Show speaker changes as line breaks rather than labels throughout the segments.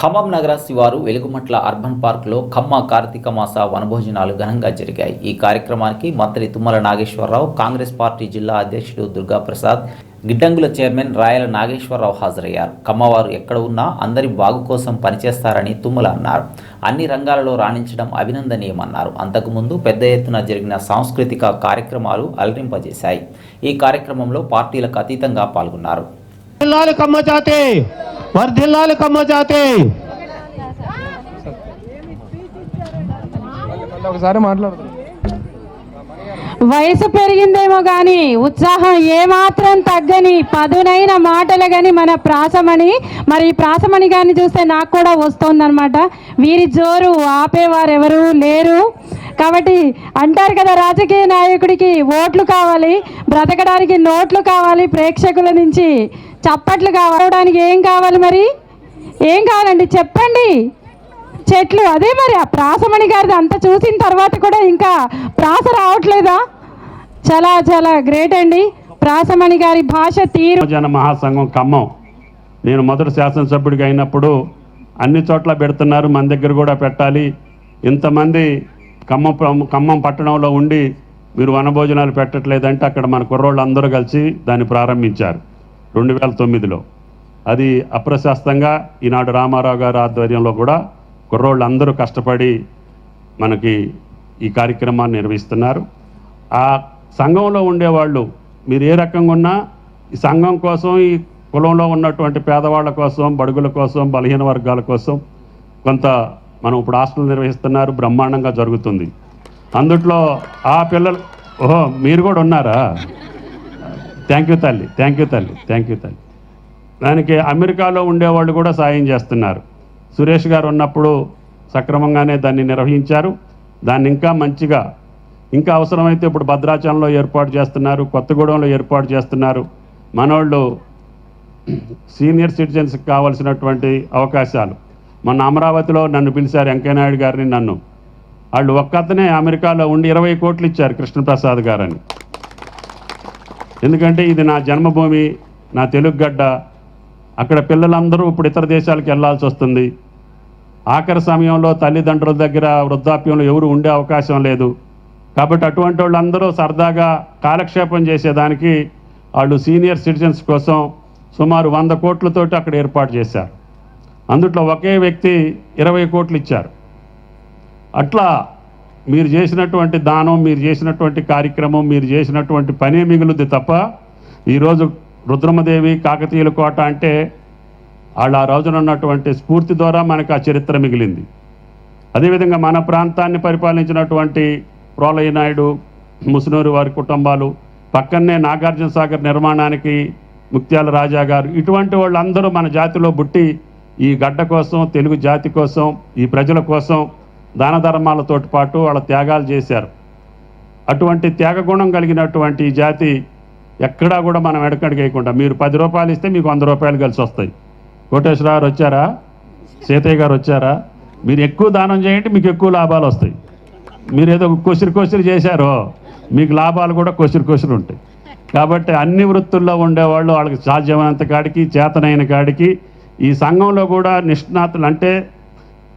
ఖమ్మం నగర శివారు వెలుగుమట్ల అర్బన్ పార్క్లో ఖమ్మ కార్తీక మాస వనభోజనాలు ఘనంగా జరిగాయి. ఈ కార్యక్రమానికి మంత్రి తుమ్మల నాగేశ్వరరావు కాంగ్రెస్ పార్టీ జిల్లా అధ్యక్షుడు దుర్గాప్రసాద్ గిడ్డంగుల చైర్మన్ రాయల నాగేశ్వరరావు హాజరయ్యారు. కమ్మవారు ఎక్కడ ఉన్నా అందరి బాగు కోసం పనిచేస్తారని తుమ్మల అన్నారు. అన్ని రంగాలలో రాణించడం అభినందనీయమన్నారు. అంతకుముందు పెద్ద ఎత్తున జరిగిన సాంస్కృతిక కార్యక్రమాలు అలరింపజేశాయి. ఈ కార్యక్రమంలో పార్టీలకు అతీతంగా పాల్గొన్నారు.
వర్ధిల్లాలి కమ్మ జాతి. వర్ధిల్లాలి కమ్మ జాతి.
మళ్ళీ ఒకసారి మాట్లాడదు.
వయసు పెరిగిందేమో గాని ఉత్సాహం ఏమాత్రం తగ్గని పదునైన మాటలు గాని మన ప్రాసమణి. మరి ఈ ప్రాసమణి గారిని చూస్తే నాకు కూడా వస్తుందన్నమాట. వీరి జోరు ఆపేవారు ఎవరు లేరు. కాబట్టి అంటారు కదా రాజకీయ నాయకుడికి ఓట్లు కావాలి బ్రతకడానికి నోట్లు కావాలి ప్రేక్షకుల నుంచి. చప్పట్లు కావడానికి ఏం కావాలి మరి? ఏం కావాలండి? చెప్పండి. చెట్లు అదే మరి ఆ ప్రాసమణి గారిది అంత చూసిన తర్వాత కూడా ఇంకా ప్రాస రావట్లేదా? చాలా చాలా గ్రేట్ అండి. ప్రాసమణి గారి భాష తీరు.
జన మహాసంఘం ఖమ్మం. నేను మొదటి శాసనసభ్యుడిగా అయినప్పుడు అన్ని చోట్ల పెడుతున్నారు మన దగ్గర కూడా పెట్టాలి. ఇంతమంది ఖమ్మం ఖమ్మం పట్టణంలో ఉండి మీరు వనభోజనాలు పెట్టట్లేదంటే అక్కడ మన కుర్రోళ్ళు అందరూ కలిసి దాన్ని ప్రారంభించారు రెండు వేల తొమ్మిదిలో అది అప్రశాస్తంగా ఈనాడు రామారావు గారి ఆధ్వర్యంలో కూడా కుర్రోళ్ళు అందరూ కష్టపడి మనకి ఈ కార్యక్రమాన్ని నిర్వహిస్తున్నారు. ఆ సంఘంలో ఉండేవాళ్ళు మీరు ఏ రకంగా ఉన్నా ఈ సంఘం కోసం ఈ కులంలో ఉన్నటువంటి పేదవాళ్ళ కోసం బడుగుల కోసం బలహీన వర్గాల కోసం కొంత మనం ఇప్పుడు హాస్టల్ నిర్వహిస్తున్నారు బ్రహ్మాండంగా జరుగుతుంది. అందుట్లో ఆ పిల్లలు ఓహో మీరు కూడా ఉన్నారా? థ్యాంక్ యూ తల్లి థ్యాంక్ యూ తల్లి థ్యాంక్ యూ తల్లి. దానికి అమెరికాలో ఉండేవాళ్ళు కూడా సాయం చేస్తున్నారు. సురేష్ గారు ఉన్నప్పుడు సక్రమంగానే దాన్ని నిర్వహించారు. దాన్ని ఇంకా మంచిగా ఇంకా అవసరమైతే ఇప్పుడు భద్రాచలంలో ఏర్పాటు చేస్తున్నారు కొత్తగూడెంలో ఏర్పాటు చేస్తున్నారు. మనోళ్ళు సీనియర్ సిటిజన్స్కి కావాల్సినటువంటి అవకాశాలు. మొన్న అమరావతిలో నన్ను పిలిచారు వెంకయ్యనాయుడు గారిని నన్ను. వాళ్ళు ఒక్కతనే అమెరికాలో ఉండి ఇరవై కోట్లు ఇచ్చారు కృష్ణప్రసాద్ గారని. ఎందుకంటే ఇది నా జన్మభూమి నా తెలుగు గడ్డ అక్కడ పిల్లలందరూ ఇప్పుడు ఇతర దేశాలకు వెళ్ళాల్సి వస్తుంది. ఆఖరి సమయంలో తల్లిదండ్రుల దగ్గర వృద్ధాప్యంలో ఎవరు ఉండే అవకాశం లేదు. కాబట్టి అటువంటి వాళ్ళందరూ సరదాగా కాలక్షేపం చేసేదానికి వాళ్ళు సీనియర్ సిటిజన్స్ కోసం సుమారు వంద కోట్లతోటి అక్కడ ఏర్పాటు చేశారు. అందుట్లో ఒకే వ్యక్తి ఇరవై కోట్లు ఇచ్చారు. అట్లా మీరు చేసినటువంటి దానం మీరు చేసినటువంటి కార్యక్రమం మీరు చేసినటువంటి పనే మిగులుద్ది తప్ప ఈరోజు రుద్రమదేవి కాకతీయుల కోట అంటే వాళ్ళు ఆ రోజున ఉన్నటువంటి స్ఫూర్తి ద్వారా మనకు ఆ చరిత్ర మిగిలింది. అదేవిధంగా మన ప్రాంతాన్ని పరిపాలించినటువంటి ప్రోలయ్య నాయుడు ముసునూరు వారి కుటుంబాలు పక్కనే నాగార్జున సాగర్ నిర్మాణానికి ముత్యాల రాజా గారు ఇటువంటి వాళ్ళందరూ మన జాతిలో బుట్టి ఈ గడ్డ కోసం తెలుగు జాతి కోసం ఈ ప్రజల కోసం దాన ధర్మాలతోటి పాటు వాళ్ళ త్యాగాలు చేశారు. అటువంటి త్యాగగుణం కలిగినటువంటి ఈ జాతి ఎక్కడా కూడా మనం వెనకడిగేయకుండా మీరు పది రూపాయలు ఇస్తే మీకు వంద రూపాయలు కలిసి వస్తాయి. కోటేశ్వర గారు వచ్చారా? సీతయ్య గారు వచ్చారా? మీరు ఎక్కువ దానం చేయండి మీకు ఎక్కువ లాభాలు వస్తాయి. మీరు ఏదో కొసిరి కొసిరి చేశారో మీకు లాభాలు కూడా కొసిరి కొసిరి ఉంటాయి. కాబట్టి అన్ని వృత్తుల్లో ఉండేవాళ్ళు వాళ్ళకి సాధ్యమైనంత కాడికి చేతనైన కాడికి ఈ సంఘంలో కూడా నిష్ణాతులు అంటే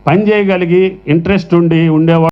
పని చేయగలిగి ఇంట్రెస్ట్ ఉండి ఉండేవాళ్ళు.